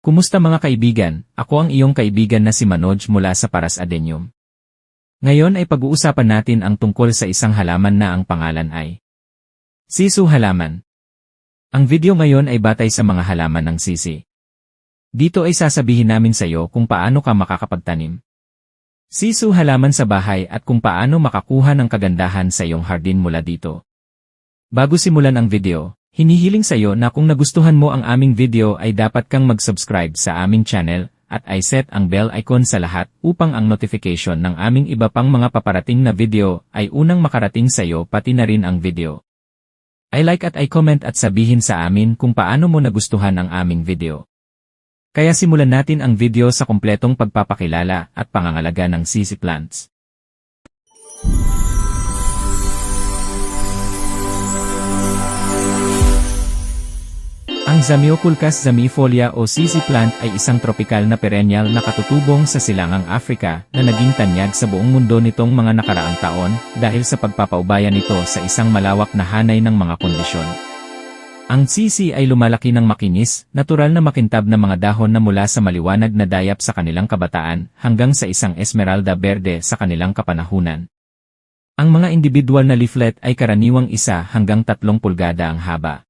Kumusta mga kaibigan? Ako ang iyong kaibigan na si Manoj mula sa Paras Adenium. Ngayon ay pag-uusapan natin ang tungkol sa isang halaman na ang pangalan ay Sisu Halaman. Ang video ngayon ay batay sa mga halaman ng sisi. Dito ay sasabihin namin sa iyo kung paano ka makakapagtanim. Sisu halaman sa bahay at kung paano makakuha ng kagandahan sa iyong hardin mula dito. Bago simulan ang video, hinihiling sa iyo na kung nagustuhan mo ang aming video ay dapat kang mag-subscribe sa aming channel at ay set ang bell icon sa lahat upang ang notification ng aming iba pang mga paparating na video ay unang makarating sa iyo pati na rin ang video. I like at I comment at sabihin sa amin kung paano mo nagustuhan ang aming video. Kaya simulan natin ang video sa kompletong pagpapakilala at pangangalaga ng sisi plants. Ang Zamioculcas zamiifolia o sisi plant ay isang tropikal na perennial na katutubong sa silangang Afrika na naging tanyag sa buong mundo nitong mga nakaraang taon dahil sa pagpapaubaya nito sa isang malawak na hanay ng mga kondisyon. Ang sisi ay lumalaki ng makinis, natural na makintab na mga dahon na mula sa maliwanag na dayap sa kanilang kabataan hanggang sa isang esmeralda berde sa kanilang kapanahunan. Ang mga individual na leaflet ay karaniwang isa hanggang tatlong pulgada ang haba.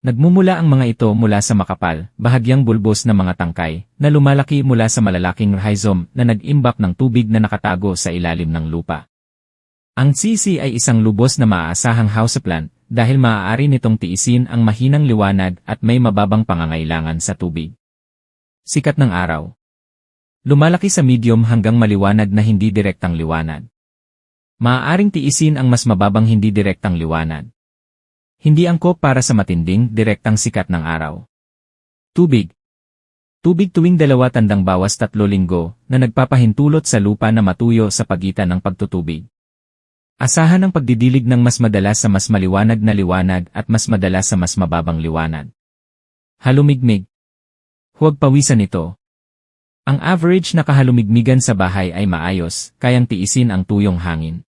Nagmumula ang mga ito mula sa makapal, bahagyang bulbos na mga tangkay, na lumalaki mula sa malalaking rhizome na nag-imbak ng tubig na nakatago sa ilalim ng lupa. Ang sisi ay isang lubos na maaasahang houseplant dahil maaari nitong tiisin ang mahinang liwanag at may mababang pangangailangan sa tubig. Sikat ng araw. Lumalaki sa medium hanggang maliwanag na hindi direktang liwanag. Maaaring tiisin ang mas mababang hindi direktang liwanag. Hindi angkop para sa matinding, direktang sikat ng araw. Tubig. Tubig tuwing dalawa tandang bawas tatlo linggo na nagpapahintulot sa lupa na matuyo sa pagitan ng pagtutubig. Asahan ang pagdidilig ng mas madalas sa mas maliwanag na liwanag at mas madalas sa mas mababang liwanag. Halumigmig. Huwag pawisan ito. Ang average na kahalumigmigan sa bahay ay maayos, kayang tiisin ang tuyong hangin.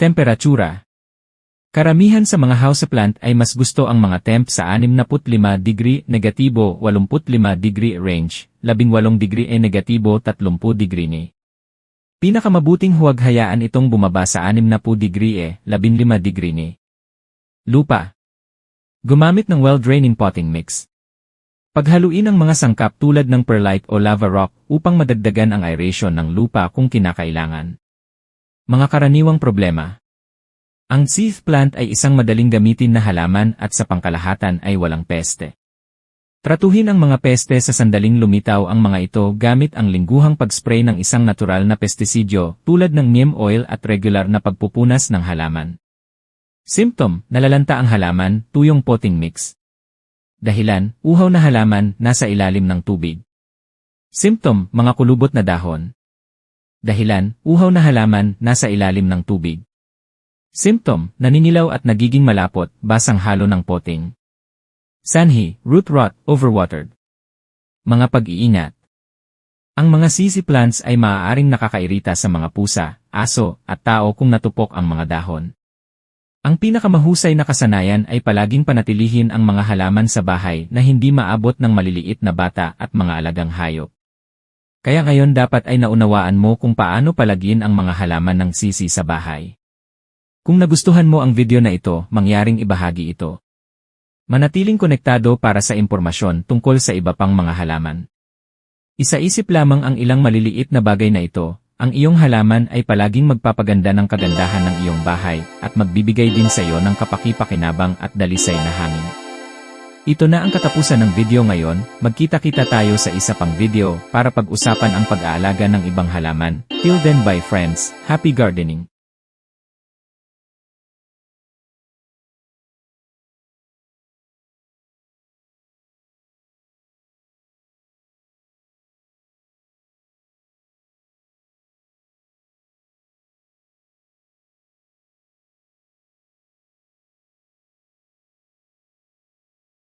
Temperatura. Karamihan sa mga houseplant ay mas gusto ang mga temp sa 65 degree negatibo 85 degree range, 18 degree e negatibo 30 degree ni. Pinakamabuting huwag hayaan itong bumaba sa 60 degree e 15 degree ni. Lupa. Gumamit ng well-draining potting mix. Paghaluin ang mga sangkap tulad ng perlite o lava rock upang madagdagan ang aeration ng lupa kung kinakailangan. Mga karaniwang problema. Ang seed plant ay isang madaling gamitin na halaman at sa pangkalahatan ay walang peste. Tratuhin ang mga peste sa sandaling lumitaw ang mga ito gamit ang lingguhang pag-spray ng isang natural na pestisidyo tulad ng neem oil at regular na pagpupunas ng halaman. Symptom, nalalanta ang halaman, tuyong potting mix. Dahilan, uhaw na halaman, nasa ilalim ng tubig. Symptom, mga kulubot na dahon. Dahilan, uhaw na halaman, nasa ilalim ng tubig. Symptom, naninilaw at nagiging malapot, basang halo ng potting. Sanhi, root rot, overwatered. Mga pag-iingat. Ang mga sisi plants ay maaaring nakakairita sa mga pusa, aso, at tao kung natupok ang mga dahon. Ang pinakamahusay na kasanayan ay palaging panatilihin ang mga halaman sa bahay na hindi maabot ng maliliit na bata at mga alagang hayop. Kaya ngayon dapat ay naunawaan mo kung paano palagin ang mga halaman ng sisi sa bahay. Kung nagustuhan mo ang video na ito, mangyaring ibahagi ito. Manatiling konektado para sa impormasyon tungkol sa iba pang mga halaman. Isaisip lamang ang ilang maliliit na bagay na ito, ang iyong halaman ay palaging magpapaganda ng kagandahan ng iyong bahay at magbibigay din sa iyo ng kapakipakinabang at dalisay na hangin. Ito na ang katapusan ng video ngayon, magkita-kita tayo sa isa pang video para pag-usapan ang pag-aalaga ng ibang halaman. Till then bye friends, happy gardening!